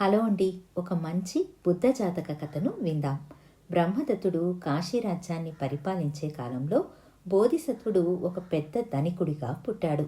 Hello అండి ఒక మంచి బుద్ధ జాతక కథను విందాం. బ్రహ్మదత్తుడు కాశీరాజ్యాన్ని పరిపాలించే కాలంలో బోధిసత్వుడు ఒక పెద్ద ధనికుడిగా పుట్టాడు.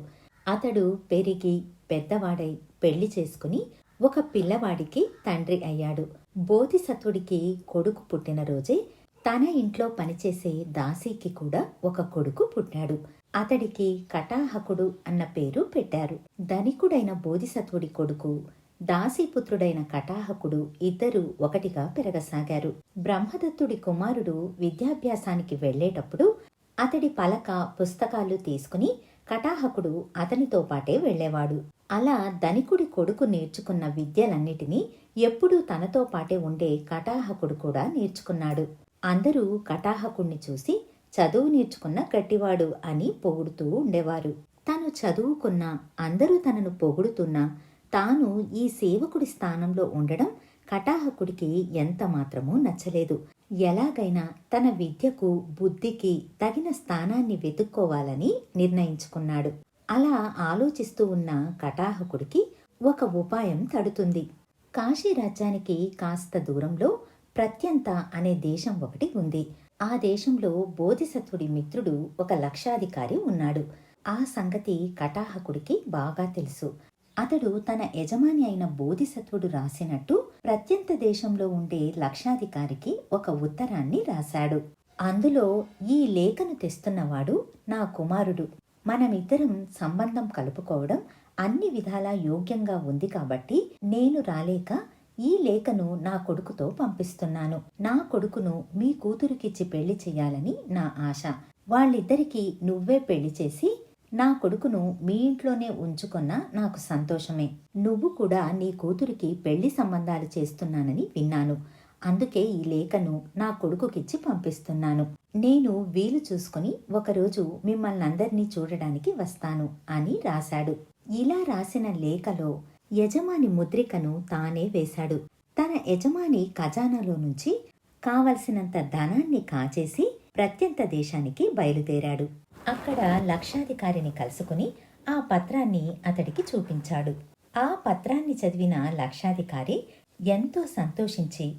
అతడు పెరిగి పెద్దవాడై పెళ్ళి చేసుకుని ఒక పిల్లవాడికి తండ్రి అయ్యాడు. బోధిసత్వుడికి కొడుకు పుట్టిన రోజే తన ఇంట్లో పనిచేసే దాసీకి కూడా ఒక కొడుకు పుట్టాడు. అతడికి కటాహకుడు అన్న పేరు పెట్టారు. ధనికుడైన బోధిసత్వుడి కొడుకు దాసీపుత్రుడైన కటాహకుడు ఇద్దరు ఒకటిగా పెరగసాగారు. బ్రహ్మదత్తుడి కుమారుడు విద్యాభ్యాసానికి వెళ్ళేటప్పుడు అతడి పలక పుస్తకాలు తీసుకుని కటాహకుడు అతనితో పాటే వెళ్ళేవాడు అలా ధనికుడి కొడుకు నేర్చుకున్న విద్యలన్నిటినీ ఎప్పుడూ తనతో పాటే ఉండే కటాహకుడు కూడా నేర్చుకున్నాడు. అందరూ కటాహకుణ్ణి చూసి చదువు నేర్చుకున్న గట్టివాడు అని పొగుడుతూ ఉండేవారు. తను చదువుకున్న అందరూ తనను పొగుడుతున్నా తాను ఈ సేవకుడి స్థానంలో ఉండడం కటాహకుడికి ఎంత మాత్రమూ నచ్చలేదు. ఎలాగైనా తన విద్యకు బుద్ధికి తగిన స్థానాన్ని వెతుక్కోవాలని నిర్ణయించుకున్నాడు. అలా ఆలోచిస్తూ ఉన్న కటాహకుడికి ఒక ఉపాయం తడుతుంది. కాశీ రాజ్యానికి కాస్త దూరంలో ప్రత్యంత అనే దేశం ఒకటి ఉంది. ఆ దేశంలో బోధిసత్వుడి మిత్రుడు ఒక లక్షాధికారి ఉన్నాడు. ఆ సంగతి కటాహకుడికి బాగా తెలుసు. అతడు తన యజమాని అయిన బోధిసత్వుడు రాసినట్టు ప్రత్యంత దేశంలో ఉండే లక్షాధికారికి ఒక ఉత్తరాన్ని రాశాడు. అందులో ఈ లేఖను తెస్తున్నవాడు నా కుమారుడు. మనమిద్దరం సంబంధం కలుపుకోవడం అన్ని విధాలా యోగ్యంగా ఉంది కాబట్టి నేను రాలేక ఈ లేఖను నా కొడుకుతో పంపిస్తున్నాను. నా కొడుకును మీ కూతురికిచ్చి పెళ్ళి చేయాలని నా ఆశ. వాళ్ళిద్దరికీ నువ్వే పెళ్ళి చేసి నా కొడుకును మీ ఇంట్లోనే ఉంచుకున్నా నాకు సంతోషమే. నువ్వు కూడా నీ కూతురికి పెళ్ళి సంబంధాలు చేస్తున్నానని విన్నాను. అందుకే ఈ లేఖను నా కొడుకుకిచ్చి పంపిస్తున్నాను. నేను వీలు చూసుకుని ఒకరోజు మిమ్మల్ని అందరినీ చూడడానికి వస్తాను అని రాశాడు. ఇలా రాసిన లేఖలో యజమాని ముద్రికను తానే వేశాడు. తన యజమాని ఖజానాలో నుంచి కావలసినంత ధనాన్ని కాచేసి ప్రత్యంత దేశానికి బయలుదేరాడు. అక్కడ లక్షాధికారిని కలుసుకుని ఆ పత్రాన్ని అతడికి చూపించాడు. ఆ పత్రాన్ని చదివిన లక్షాధికారి ఎంతో సంతోషించి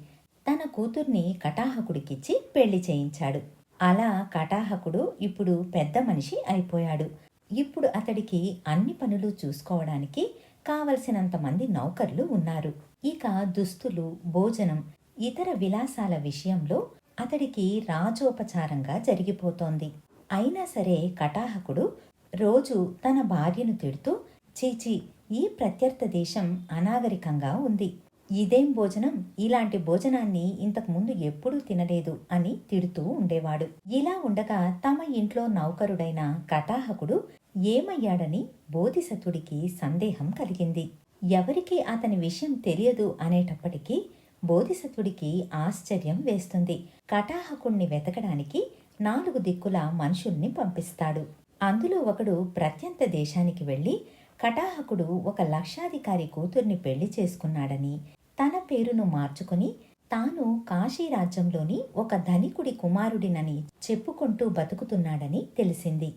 తన కూతుర్ని కటాహకుడికిచ్చి పెళ్ళి చేయించాడు. అలా కటాహకుడు ఇప్పుడు పెద్ద మనిషి అయిపోయాడు. ఇప్పుడు అతడికి అన్ని పనులు చూసుకోవడానికి కావలసినంత మంది నౌకర్లు ఉన్నారు. ఇక దుస్తులు భోజనం ఇతర విలాసాల విషయంలో అతడికి రాజోపచారంగా జరిగిపోతోంది. అయినా సరే కటాహకుడు రోజు తన భార్యను తిడుతూ చీచీ ఈ ప్రత్యర్థ దేశం అనాగరికంగా ఉంది. ఇదేం భోజనం? ఇలాంటి భోజనాన్ని ఇంతకుముందు ఎప్పుడూ తినలేదు అని తిడుతూ ఉండేవాడు. ఇలా ఉండగా తమ ఇంట్లో నౌకరుడైన కటాహకుడు ఏమయ్యాడని బోధిసత్తుడికి సందేహం కలిగింది. ఎవరికి అతని విషయం తెలియదు అనేటప్పటికీ బోధిసత్తుడికి ఆశ్చర్యం వేస్తుంది. కటాహకుణ్ణి వెతకడానికి నాలుగు దిక్కుల మనుషుల్ని పంపిస్తాడు. అందులో ఒకడు ప్రత్యంత దేశానికి వెళ్ళి కటాహకుడు ఒక లక్షాధికారి కూతుర్ని పెళ్ళి చేసుకున్నాడని తన పేరును మార్చుకుని తాను కాశీ రాజ్యంలోని ఒక ధనికుడి కుమారుడినని చెప్పుకుంటూ బతుకుతున్నాడని తెలిసింది.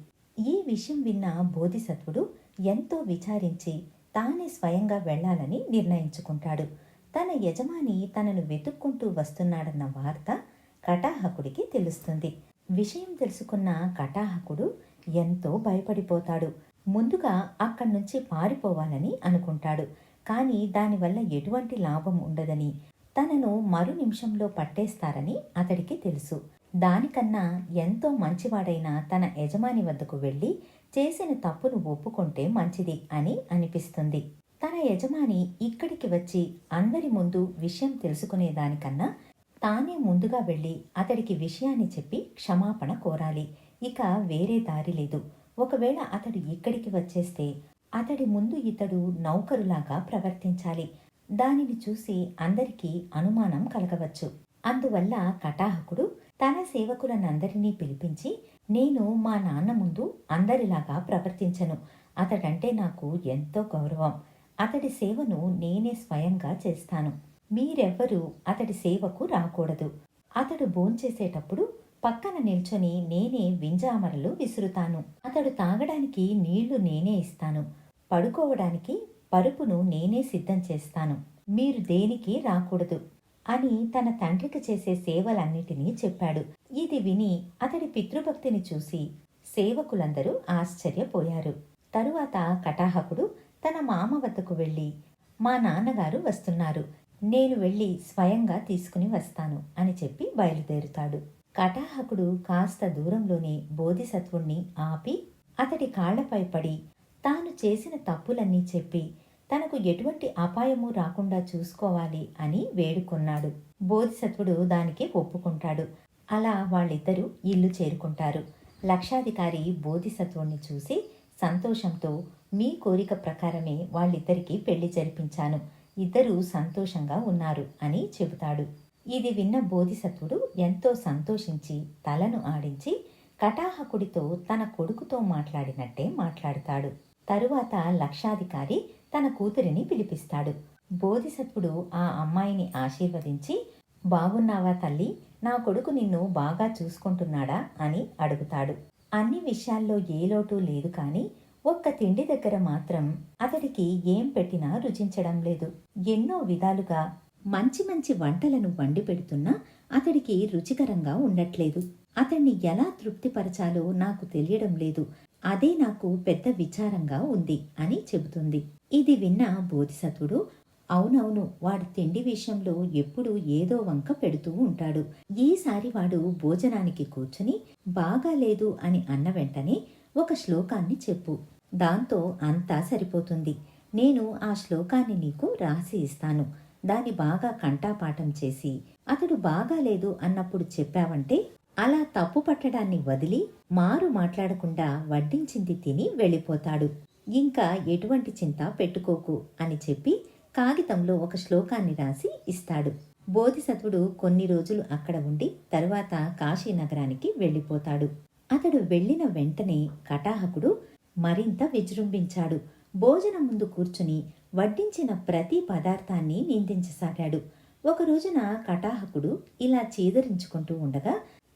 ఈ విషయం విన్న బోధిసత్వుడు ఎంతో విచారించి తానే స్వయంగా వెళ్ళాలని నిర్ణయించుకుంటాడు. తన యజమాని తనను వెతుక్కుంటూ వస్తున్నాడన్న వార్త కటాహకుడికి తెలుస్తుంది. విషయం తెలుసుకున్న కటాహకుడు ఎంతో భయపడిపోతాడు. ముందుగా అక్కడి నుంచి పారిపోవాలని అనుకుంటాడు. కానీ దానివల్ల ఎటువంటి లాభం ఉండదని తనను మరు నిమిషంలో పట్టేస్తారని అతడికి తెలుసు. దానికన్నా ఎంతో మంచివాడైన తన యజమాని వద్దకు వెళ్ళి చేసిన తప్పును ఒప్పుకుంటే మంచిది అని అనిపిస్తుంది. తన యజమాని ఇక్కడికి వచ్చి అందరి ముందు విషయం తెలుసుకునేదానికన్నా తానే ముందుగా వెళ్ళి అతడికి విషయాన్ని చెప్పి క్షమాపణ కోరాలి. ఇక వేరే దారి లేదు. ఒకవేళ అతడు ఇక్కడికి వచ్చేస్తే అతడి ముందు ఇతడు నౌకరులాగా ప్రవర్తించాలి. దానిని చూసి అందరికీ అనుమానం కలగవచ్చు. అందువల్ల కటాహకుడు తన సేవకులనందరినీ పిలిపించి నేను మా నాన్న ముందు అందరిలాగా ప్రవర్తించను. అతడంటే నాకు ఎంతో గౌరవం. అతడి సేవను నేనే స్వయంగా చేస్తాను. మీరెవ్వరూ అతడి సేవకు రాకూడదు. అతడు భోంచేసేటప్పుడు పక్కన నిల్చొని నేనే వింజామరలు విసురుతాను. అతడు తాగడానికి నీళ్ళు నేనే ఇస్తాను. పడుకోవడానికి పరుపును నేనే సిద్ధం చేస్తాను. మీరు దేనికి రాకూడదు? అని తన తండ్రికి చేసే సేవలన్నిటినీ చెప్పాడు. ఇది విని అతడి పితృభక్తిని చూసి సేవకులందరూ ఆశ్చర్యపోయారు. తరువాత కటాహకుడు తన మామ వద్దకు వెళ్ళి మా నాన్నగారు వస్తున్నారు. నేను వెళ్ళి స్వయంగా తీసుకుని వస్తాను అని చెప్పి బయలుదేరుతాడు. కటాహకుడు కాస్త దూరంలోనే బోధిసత్వుణ్ణి ఆపి అతడి కాళ్ళపై పడి తాను చేసిన తప్పులన్నీ చెప్పి తనకు ఎటువంటి అపాయము రాకుండా చూసుకోవాలి అని వేడుకున్నాడు. బోధిసత్వుడు దానికి ఒప్పుకుంటాడు. అలా వాళ్ళిద్దరూ ఇల్లు చేరుకుంటారు. లక్షాధికారి బోధిసత్వుణ్ణి చూసి సంతోషంతో మీ కోరిక ప్రకారమే వాళ్ళిద్దరికీ పెళ్ళి జరిపించాను. ఇద్దరూ సంతోషంగా ఉన్నారు అని చెబుతాడు. ఇది విన్న బోధిసత్వుడు ఎంతో సంతోషించి తలను ఆడించి కటాహకుడితో తన కొడుకుతో మాట్లాడినట్టే మాట్లాడతాడు. తరువాత లక్షాధికారి తన కూతురిని పిలిపిస్తాడు. బోధిసత్వుడు ఆ అమ్మాయిని ఆశీర్వదించి బాగున్నావా తల్లి? నా కొడుకు నిన్ను బాగా చూసుకుంటున్నాడా? అని అడుగుతాడు. అన్ని విషయాల్లో ఏ లోటు లేదు కానీ ఒక్క తిండి దగ్గర మాత్రం అతడికి ఏం పెట్టినా రుచించడం లేదు. ఎన్నో విధాలుగా మంచి మంచి వంటలను వండి పెడుతున్నా అతడికి రుచికరంగా ఉండట్లేదు. అతన్ని ఎలా తృప్తిపరచాలో నాకు తెలియడం లేదు. అదే నాకు పెద్ద విచారంగా ఉంది అని చెబుతుంది. ఇది విన్న బోధిసత్వుడు అవునవును వాడు తిండి విషయంలో ఎప్పుడూ ఏదో వంక పెడుతూ ఉంటాడు. ఈసారి వాడు భోజనానికి కూర్చుని బాగాలేదు అని అన్న వెంటనే ఒక శ్లోకాన్ని చెప్పు. దాంతో అంతా సరిపోతుంది. నేను ఆ శ్లోకాన్ని నీకు రాసి ఇస్తాను. దాన్ని బాగా కంఠాపాఠం చేసి అతడు బాగాలేదు అన్నప్పుడు చెప్పావంటే అలా తప్పు పట్టడాన్ని వదిలి మారు మాట్లాడకుండా వడ్డించింది తిని వెళ్ళిపోతాడు. ఇంకా ఎటువంటి చింత పెట్టుకోకు అని చెప్పి కాగితంలో ఒక శ్లోకాన్ని రాసి ఇస్తాడు. బోధిసత్వుడు కొన్ని రోజులు అక్కడ ఉండి తరువాత కాశీనగరానికి వెళ్ళిపోతాడు. అతడు వెళ్ళిన వెంటనే కటాహకుడు మరింత విజృంభించాడు. భోజనం ముందు కూర్చుని వడ్డించిన ప్రతి పదార్థాన్ని నిందించసాగాడు. ఒక రోజున కటాహకుడు ఇలా చేదరించుకుంటూ ఉండగా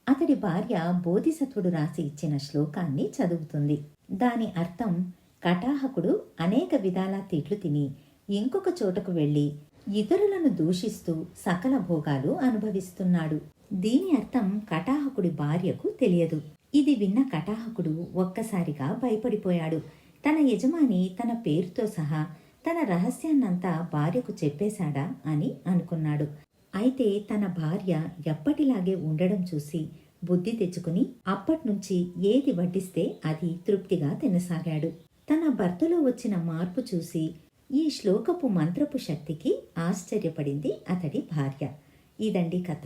అతడి భార్య బోధిసత్వుడు రాసి ఇచ్చిన శ్లోకాన్ని చదువుతుంది. దాని అర్థం కటాహకుడు అనేక విధాల తిట్లు తిని ఇంకొక చోటకు వెళ్ళి ఇతరులను దూషిస్తూ సకల భోగాలు అనుభవిస్తున్నాడు. దీని అర్థం కటాహకుడి భార్యకు తెలియదు. ఇది విన్న కటాహకుడు ఒక్కసారిగా భయపడిపోయాడు. తన యజమాని తన పేరుతో సహా తన రహస్యాన్నంతా భార్యకు చెప్పేశాడా అని అనుకున్నాడు. అయితే తన భార్య ఎప్పటిలాగే ఉండడం చూసి బుద్ధి తెచ్చుకుని అప్పట్నుంచి ఏది వడ్డిస్తే అది తృప్తిగా తినసాగాడు. తన భర్తలో వచ్చిన మార్పు చూసి ఈ శ్లోకపు మంత్రపు శక్తికి ఆశ్చర్యపడింది అతడి భార్య. ఇదండి కథ.